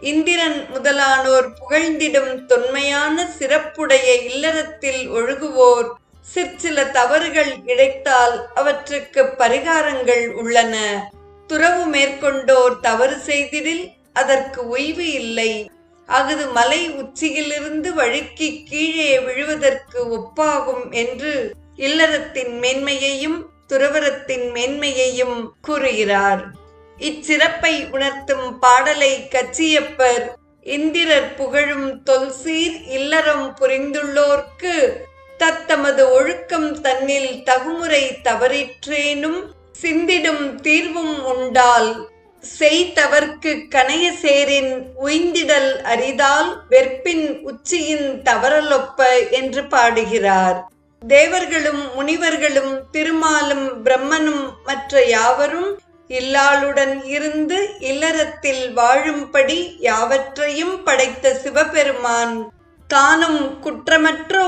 இந்திரன் முதலானோர் புகழ்ந்திடும் தொன்மையான சிறப்புடைய இல்லறத்தில் ஒழுகுவோர். சிற்சில தவறுகள் இழைத்தால் அவற்றுக்கு பரிகாரங்கள் உள்ளன. துறவு மேற்கொண்டோர் தவறு செய்திடில் அதற்கு ஓய்வு இல்லை. அகுது மலை உச்சியிலிருந்து வழுக்கி கீழே விழுவதற்கு ஒப்பாகும் என்று இல்லறத்தின் மேன்மையையும் துறவரத்தின் மேன்மையையும் கூறுகிறார். இச்சிறப்பை உணர்த்தும் பாடலை கச்சியப்பர் இந்திரர் புகழும் தொல்சீர் இல்லறம் புரிந்துள்ளோர்க்கு தத்தமது ஒழுக்கம் தன்னில் தகுமுறை தவறிற்றேனும் சிந்திடும் தீர்வும் உண்டால். செய்தவர்க்கு கணைய சேரின் உய்ந்திடல் அரிதால் வெற்பின் உச்சியின் தவறலொப்ப என்று பாடுகிறார். தேவர்களும் முனிவர்களும் திருமாலும் பிரம்மனும் மற்ற யாவரும் இல்லாளுடன் இருந்து இல்லறத்தில் வாழும்படி யாவற்றையும் படைத்த சிவபெருமான். தானும் குற்றமற்ற